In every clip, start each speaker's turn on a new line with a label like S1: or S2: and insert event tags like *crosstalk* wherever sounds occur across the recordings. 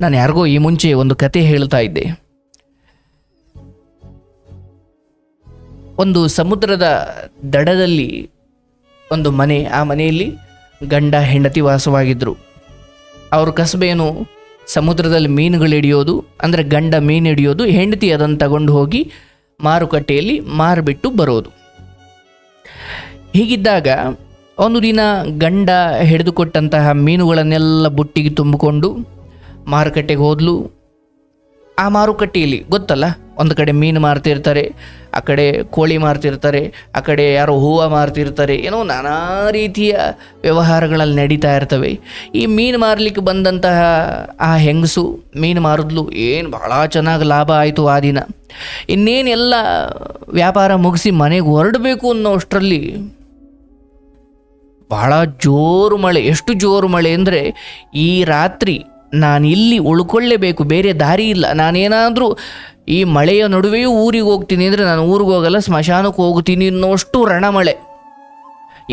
S1: ನಾನು ಯಾರಿಗೋ ಈ ಮುಂಚೆ ಒಂದು ಕತೆ ಹೇಳ್ತಾ ಇದ್ದೆ. ಒಂದು ಸಮುದ್ರದ ದಡದಲ್ಲಿ ಒಂದು ಮನೆ, ಆ ಮನೆಯಲ್ಲಿ ಗಂಡ ಹೆಂಡತಿ ವಾಸವಾಗಿದ್ದರು ಅವ್ರ ಕಸಬೇನು ಸಮುದ್ರದಲ್ಲಿ ಮೀನುಗಳು ಹಿಡಿಯೋದು, ಅಂದರೆ ಗಂಡ ಮೀನು ಹಿಡಿಯೋದು, ಹೆಂಡತಿ ಅದನ್ನು ತಗೊಂಡು ಹೋಗಿ ಮಾರುಕಟ್ಟೆಯಲ್ಲಿ ಮಾರಿಬಿಟ್ಟು ಬರೋದು. ಹೀಗಿದ್ದಾಗ ಒಂದು ದಿನ ಗಂಡ ಹಿಡಿದುಕೊಟ್ಟಂತಹ ಮೀನುಗಳನ್ನೆಲ್ಲ ಬುಟ್ಟಿಗೆ ತುಂಬಿಕೊಂಡು ಮಾರುಕಟ್ಟೆಗೆ ಹೋದ್ಲು. ಆ ಮಾರುಕಟ್ಟೆಯಲ್ಲಿ ಗೊತ್ತಲ್ಲ, ಒಂದು ಕಡೆ ಮೀನು ಮಾರ್ತಿರ್ತಾರೆ, ಆ ಕಡೆ ಕೋಳಿ ಮಾರ್ತಿರ್ತಾರೆ, ಆ ಕಡೆ ಯಾರೋ ಹೂವು ಮಾರ್ತಿರ್ತಾರೆ, ಏನೋ ನಾನಾ ರೀತಿಯ ವ್ಯವಹಾರಗಳಲ್ಲಿ ನಡೀತಾ ಇರ್ತವೆ. ಈ ಮೀನು ಮಾರಲಿಕ್ಕೆ ಬಂದಂತಹ ಆ ಹೆಂಗಸು ಮೀನು ಮಾರಿದ್ಲು, ಏನು ಭಾಳ ಚೆನ್ನಾಗಿ ಲಾಭ ಆಯಿತು ಆ ದಿನ. ಇನ್ನೇನೆಲ್ಲ ವ್ಯಾಪಾರ ಮುಗಿಸಿ ಮನೆಗೆ ಹೊರಡಬೇಕು ಅನ್ನೋ ಅಷ್ಟರಲ್ಲಿ ಬಹಳ ಜೋರು ಮಳೆ, ಎಷ್ಟು ಜೋರು ಮಳೆ ಅಂದರೆ ಈ ರಾತ್ರಿ ನಾನು ಇಲ್ಲಿ ಉಳ್ಕೊಳ್ಳೇಬೇಕು, ಬೇರೆ ದಾರಿ ಇಲ್ಲ. ನಾನೇನಾದರೂ ಈ ಮಳೆಯ ನಡುವೆಯೂ ಊರಿಗೆ ಹೋಗ್ತೀನಿ ಅಂದರೆ ನಾನು ಊರಿಗೆ ಹೋಗಲ್ಲ, ಸ್ಮಶಾನಕ್ಕೆ ಹೋಗ್ತೀನಿ ಅನ್ನೋಷ್ಟು ರಣಮಳೆ.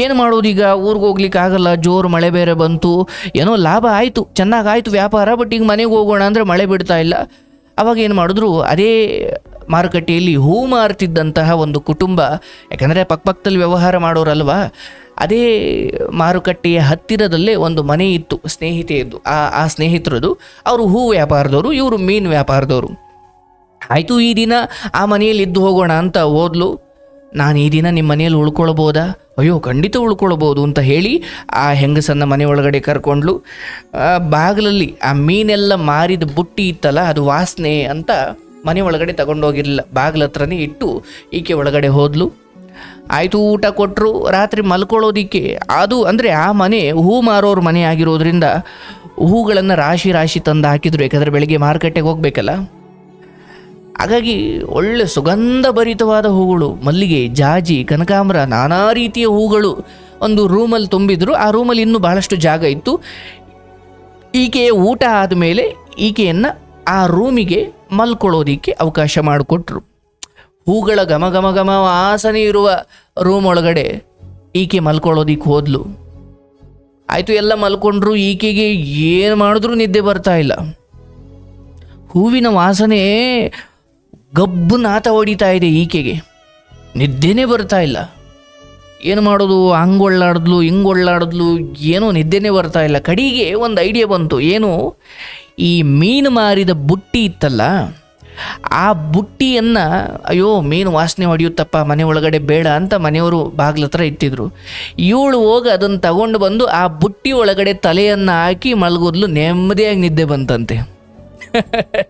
S1: ಏನು ಮಾಡೋದು ಈಗ? ಊರಿಗೆ ಹೋಗ್ಲಿಕ್ಕೆ ಆಗಲ್ಲ, ಜೋರು ಮಳೆ ಬೇರೆ ಬಂತು. ಏನೋ ಲಾಭ ಆಯಿತು ಚೆನ್ನಾಗಾಯಿತು ವ್ಯಾಪಾರ ಬಟ್ ಈಗ ಮನೆಗೆ ಹೋಗೋಣ ಅಂದರೆ ಮಳೆ ಬಿಡ್ತಾ ಇಲ್ಲ. ಅವಾಗ ಏನು ಮಾಡಿದ್ರು? ಅದೇ ಮಾರುಕಟ್ಟೆಯಲ್ಲಿ ಹೂ ಮಾರ್ತಿದ್ದಂತಹ ಒಂದು ಕುಟುಂಬ. ಯಾಕಂದರೆ ಪಕ್ಕಪಕ್ಕದಲ್ಲಿ ವ್ಯವಹಾರ ಮಾಡೋರಲ್ವಾ? ಅದೇ ಮಾರುಕಟ್ಟೆಯ ಹತ್ತಿರದಲ್ಲೇ ಒಂದು ಮನೆ ಇತ್ತು ಸ್ನೇಹಿತೆಯದ್ದು. ಆ ಆ ಸ್ನೇಹಿತರದು. ಅವರು ಹೂ ವ್ಯಾಪಾರದವರು, ಇವರು ಮೀನು ವ್ಯಾಪಾರದವರು. ಆಯಿತು ಈ ದಿನ ಆ ಮನೆಯಲ್ಲಿ ಇದ್ದು ಹೋಗೋಣ ಅಂತ ಓದ್ಲು ನಾನು ಈ ದಿನ ನಿಮ್ಮ ಮನೆಯಲ್ಲಿ ಉಳ್ಕೊಳ್ಬೋದಾ? ಅಯ್ಯೋ, ಖಂಡಿತ ಉಳ್ಕೊಳ್ಬೋದು ಅಂತ ಹೇಳಿ ಆ ಹೆಂಗಸನ್ನ ಮನೆ ಒಳಗಡೆ ಕರ್ಕೊಂಡ್ಲು ಬಾಗಿಲಲ್ಲಿ ಆ ಮೀನೆಲ್ಲ ಮಾರಿದ ಬುಟ್ಟಿ ಇತ್ತಲ್ಲ, ಅದು ವಾಸನೆ ಅಂತ ಮನೆ ಒಳಗಡೆ ತಗೊಂಡೋಗಿರಲಿಲ್ಲ. ಬಾಗಿಲ ಹತ್ರನೇ ಇಟ್ಟು ಈಕೆ ಒಳಗಡೆ ಹೋದ್ಲು. ಆಯಿತು ಊಟ ಕೊಟ್ಟರು ರಾತ್ರಿ ಮಲ್ಕೊಳ್ಳೋದಿಕ್ಕೆ. ಅದು ಅಂದರೆ ಆ ಮನೆ, ಹೂ ಮಾರೋರ ಮನೆ ಆಗಿರೋದ್ರಿಂದ ಹೂಗಳನ್ನು ರಾಶಿ ರಾಶಿ ತಂದು ಹಾಕಿದ್ರು. ಯಾಕಂದರೆ ಬೆಳಗ್ಗೆ ಮಾರುಕಟ್ಟೆಗೆ ಹೋಗಬೇಕಲ್ಲ. ಹಾಗಾಗಿ ಒಳ್ಳೆ ಸುಗಂಧ ಭರಿತವಾದ ಹೂಗಳು, ಮಲ್ಲಿಗೆ, ಜಾಜಿ, ಕನಕಾಂಬರ, ನಾನಾ ರೀತಿಯ ಹೂಗಳು ಒಂದು ರೂಮಲ್ಲಿ ತುಂಬಿದ್ರು. ಆ ರೂಮಲ್ಲಿ ಇನ್ನೂ ಬಹಳಷ್ಟು ಜಾಗ ಇತ್ತು. ಈಕೆಯ ಊಟ ಆದಮೇಲೆ ಈಕೆಯನ್ನು ಆ ರೂಮಿಗೆ ಮಲ್ಕೊಳ್ಳೋದಿಕ್ಕೆ ಅವಕಾಶ ಮಾಡಿಕೊಟ್ರು. ಹೂಗಳ ಘಮ ಘಮ ಘಮ ವಾಸನೆ ಇರುವ ರೂಮ್ ಒಳಗಡೆ ಈಕೆ ಮಲ್ಕೊಳ್ಳೋದಿಕ್ಕೆ ಹೋದ್ಲು. ಆಯಿತು, ಎಲ್ಲ ಮಲ್ಕೊಂಡ್ರು, ಈಕೆಗೆ ಏನು ಮಾಡಿದ್ರೂ ನಿದ್ದೆ ಬರ್ತಾ ಇಲ್ಲ. ಹೂವಿನ ವಾಸನೆ ಗಬ್ಬು ನಾತ ಹೊಡಿತಾ ಇದೆ ಈಕೆಗೆ. ನಿದ್ದೆನೇ ಬರ್ತಾ ಇಲ್ಲ. ಏನು ಮಾಡೋದು? ಹಂಗೆ ಒಳ್ಳಾಡಿದ್ಲು ಹಿಂಗೆ ಒಳ್ಳಾಡಿದ್ಲು ಏನೋ ನಿದ್ದೆನೇ ಬರ್ತಾ ಇಲ್ಲ. ಕಡೆಗೆ ಒಂದು ಐಡಿಯಾ ಬಂತು. ಏನು? ಈ ಮೀನು ಮಾರಿದ ಬುಟ್ಟಿ ಇತ್ತಲ್ಲ ಆ ಬುಟ್ಟಿಯನ್ನು, ಅಯ್ಯೋ, ಮೀನು ವಾಸನೆ ಹೊಡೆಯುತ್ತಪ್ಪ, ಮನೆ ಒಳಗಡೆ ಬೇಡ ಅಂತ ಮನೆಯವರು ಬಾಗ್ಲ ಹತ್ರ ಇಟ್ಟಿದ್ರು. ಇವಳು ಹೋಗಿ ಅದನ್ನು ತಗೊಂಡು ಬಂದು ಆ ಬುಟ್ಟಿ ಒಳಗಡೆ ತಲೆಯನ್ನು ಹಾಕಿ ಮಲಗೋದ್ಲು ನೆಮ್ಮದಿಯಾಗಿ ನಿದ್ದೆ ಬಂತಂತೆ. *laughs*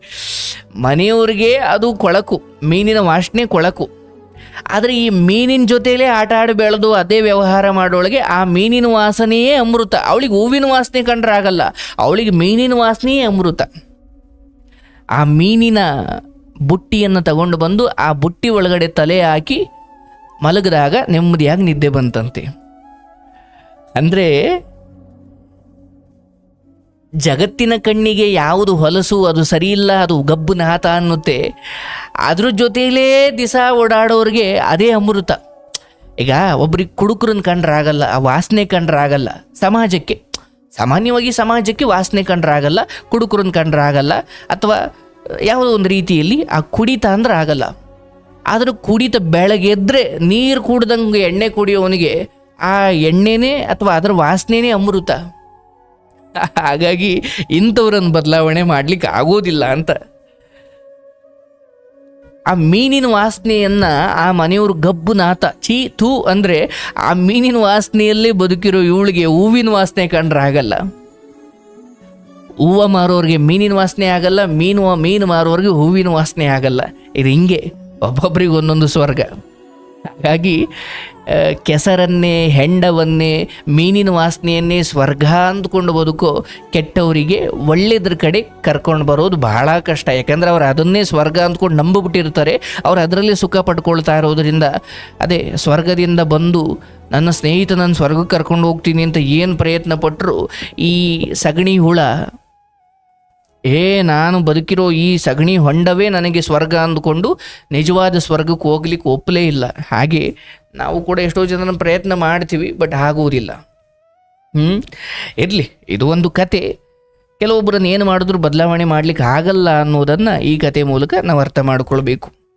S1: ಮನೆಯವ್ರಿಗೆ ಅದು ಕೊಳಕು, ಮೀನಿನ ವಾಸನೆ ಕೊಳಕು. ಆದರೆ ಈ ಮೀನಿನ ಜೊತೆಯಲ್ಲೇ ಆಟ ಆಡಿ ಬೆಳೆದು ಅದೇ ವ್ಯವಹಾರ ಮಾಡೋಳಿಗೆ ಆ ಮೀನಿನ ವಾಸನೆಯೇ ಅಮೃತ. ಅವಳಿಗೆ ಹೂವಿನ ವಾಸನೆ ಕಂಡ್ರೆ ಆಗಲ್ಲ, ಅವಳಿಗೆ ಮೀನಿನ ವಾಸನೆಯೇ ಅಮೃತ. ಆ ಮೀನಿನ ಬುಟ್ಟಿಯನ್ನು ತಗೊಂಡು ಬಂದು ಆ ಬುಟ್ಟಿ ಒಳಗಡೆ ತಲೆ ಹಾಕಿ ಮಲಗಿದಾಗ ನೆಮ್ಮದಿಯಾಗಿ ನಿದ್ದೆ ಬಂತಂತೆ. ಅಂದರೆ ಜಗತ್ತಿನ ಕಣ್ಣಿಗೆ ಯಾವುದು ಹೊಲಸು, ಅದು ಸರಿಯಿಲ್ಲ, ಅದು ಗಬ್ಬು ನಾತ ಅನ್ನುತ್ತೆ. ಅದ್ರ ಜೊತೆಯಲ್ಲೇ ದಿಸ ಓಡಾಡೋರಿಗೆ ಅದೇ ಅಮೃತ. ಈಗ ಒಬ್ರಿಗೆ ಕುಡುಕರನ್ನ ಕಂಡ್ರಾಗಲ್ಲ, ಆ ವಾಸನೆ ಕಂಡ್ರಾಗಲ್ಲ, ಸಮಾಜಕ್ಕೆ. ಸಾಮಾನ್ಯವಾಗಿ ಸಮಾಜಕ್ಕೆ ವಾಸನೆ ಕಂಡ್ರೆ ಆಗಲ್ಲ ಕುಡುಕರನ್ನ ಕಂಡ್ರೆ ಆಗಲ್ಲ ಅಥವಾ ಯಾವುದೋ ಒಂದು ರೀತಿಯಲ್ಲಿ ಆ ಕುಡಿತ ಅಂದ್ರೆ ಆಗಲ್ಲ. ಆದರೂ ಕುಡಿತ ಬೆಳಗ್ಗೆದ್ರೆ ನೀರು ಕುಡ್ದಂಗೆ ಎಣ್ಣೆ ಕುಡಿಯೋವನಿಗೆ ಆ ಎಣ್ಣೆನೇ ಅಥವಾ ಅದರ ವಾಸನೆನೇ ಅಮೃತ. *laughs* ಹಾಗಾಗಿ ಇಂಥವ್ರನ್ನ ಬದಲಾವಣೆ ಮಾಡ್ಲಿಕ್ಕೆ ಆಗೋದಿಲ್ಲ ಅಂತ. ಆ ಮೀನಿನ ವಾಸನೆಯನ್ನ ಆ ಮನೆಯವರು ಗಬ್ಬು ನಾತ, ಚೀ, ಥೂ ಅಂದ್ರೆ ಆ ಮೀನಿನ ವಾಸನೆಯಲ್ಲೇ ಬದುಕಿರೋ ಇವಳಿಗೆ ಹೂವಿನ ವಾಸನೆ ಕಂಡ್ರೆ ಆಗಲ್ಲ. ಹೂವು ಮಾರೋರಿಗೆ ಮೀನಿನ ವಾಸನೆ ಆಗಲ್ಲ, ಮೀನು ಮೀನು ಮಾರೋರಿಗೆ ಹೂವಿನ ವಾಸನೆ ಆಗಲ್ಲ. ಇದು ಹಿಂಗೆ, ಒಬ್ಬೊಬ್ರಿಗೆ ಒಂದೊಂದು ಸ್ವರ್ಗ. ಹಾಗಾಗಿ ಕೆಸರನ್ನೇ, ಹೆಂಡವನ್ನೇ, ಮೀನಿನ ವಾಸನೆಯನ್ನೇ ಸ್ವರ್ಗ ಅಂದ್ಕೊಂಡು ಬದುಕೋ ಕೆಟ್ಟವರಿಗೆ ಒಳ್ಳೆಯದ್ರ ಕಡೆ ಕರ್ಕೊಂಡು ಬರೋದು ಬಹಳ ಕಷ್ಟ. ಯಾಕಂದ್ರೆ ಅವರು ಅದನ್ನೇ ಸ್ವರ್ಗ ಅಂದ್ಕೊಂಡು ನಂಬಿಬಿಟ್ಟಿರ್ತಾರೆ. ಅವ್ರು ಅದರಲ್ಲಿ ಸುಖ ಪಡ್ಕೊಳ್ತಾ ಇರೋದರಿಂದ, ಅದೇ ಸ್ವರ್ಗದಿಂದ ಬಂದು ನನ್ನ ಸ್ನೇಹಿತ ನನ್ನ ಸ್ವರ್ಗಕ್ಕೆ ಕರ್ಕೊಂಡು ಹೋಗ್ತೀನಿ ಅಂತ ಏನು ಪ್ರಯತ್ನ ಪಟ್ಟರು ಈ ಸಗಣಿ ಹುಳ ಏ, ನಾನು ಬದುಕಿರೋ ಈ ಸಗಣಿ ಹೊಂಡವೇ ನನಗೆ ಸ್ವರ್ಗ ಅಂದುಕೊಂಡು ನಿಜವಾದ ಸ್ವರ್ಗಕ್ಕೆ ಹೋಗ್ಲಿಕ್ಕೆ ಒಪ್ಪಲೇ ಇಲ್ಲ. ಹಾಗೆ ನಾವು ಕೂಡ ಎಷ್ಟೋ ಜನ ಪ್ರಯತ್ನ ಮಾಡ್ತೀವಿ, ಬಟ್ ಆಗುವುದಿಲ್ಲ. ಹ್ಞೂ ಇರಲಿ, ಇದು ಒಂದು ಕತೆ. ಕೆಲವೊಬ್ಬರನ್ನು ಏನು ಮಾಡಿದ್ರು ಬದಲಾವಣೆ ಮಾಡಲಿಕ್ಕೆ ಆಗಲ್ಲ ಅನ್ನೋದನ್ನು ಈ ಕತೆ ಮೂಲಕ ನಾವು ಅರ್ಥ ಮಾಡಿಕೊಳ್ಬೇಕು.